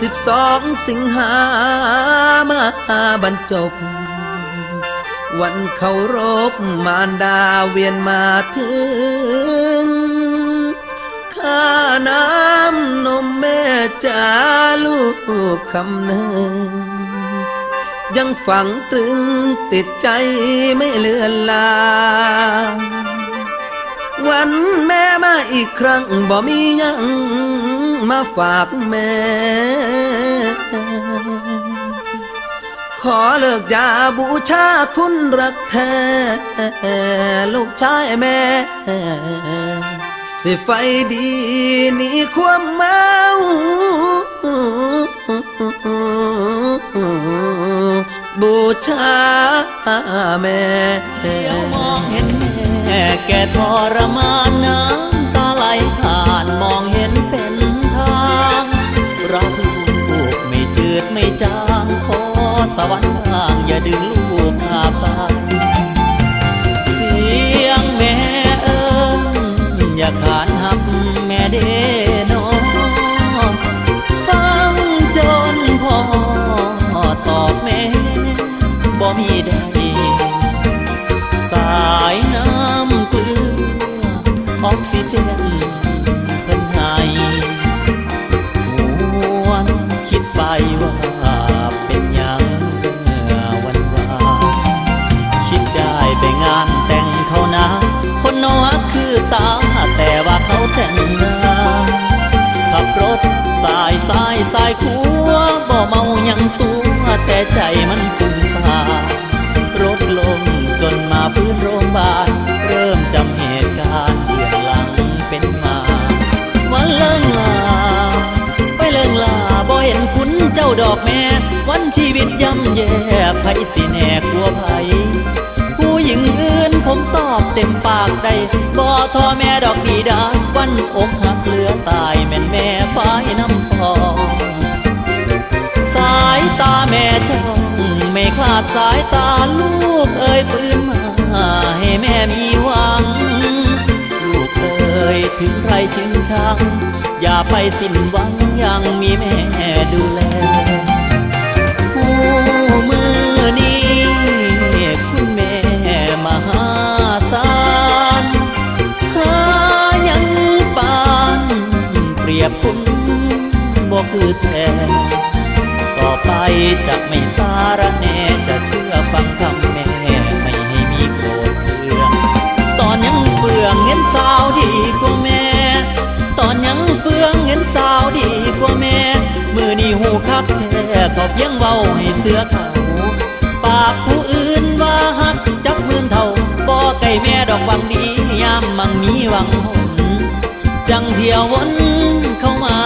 สิบสองสิงหามาบรรจบ วันเคารพมารดาเวียนมาถึง ข้าน้ำนมแม่จ้าลูกคำเนินยังฝังตรึงติดใจไม่เลือนลาวันแม่มาอีกครั้งบ่มียังมาฝากแม่ ขอเลิกยาบูชาคุณรักแท้ลูกชายแม่ สิไฟดีนี่ความเมาบูชาแม่ เดี๋ยวมองเห็นแม่แกทรมานน้ำตาไหลผ่านมองเห็นเป็นทาง รักลูกไม่จืดไม่จาง ทา ขาแต่งงานขับรถสายสายสายขัวบ่เมายังตัวแต่ใจมันฟุ้งซ่านรถลงจนมาฟื้นโรงพยาบาลเริ่มจำเหตุการณ์เบื้องหลังเป็นมาวันเลิงลาไปเลิงลาบ่เห็นคุณเจ้าดอกแม่วันชีวิตย่ำแย่ไผสิแน่กลัวไผผู้หญิงอื่นผมตอบเต็มปากได้บ่ทอแม่ อกหักเหลือตายแม่นแม่ฝ้ายน้ำพองสายตาแม่จ้องไม่คลาดสายตาลูกเอ่ยฟื้นมาให้แม่มีหวัง ลูกเอ่ยถึงใครชิงชัง อย่าไปสิ้นหวังยังมีแม่ดูแล ฮักแท้ขอบยังเว้าให้เสือเขาปากผู้อื่นว่าฮักจับมือเท่าบ่ไก่แม่ดอกวังดียามมังมีวังหนจังเที่ยววนเข้ามา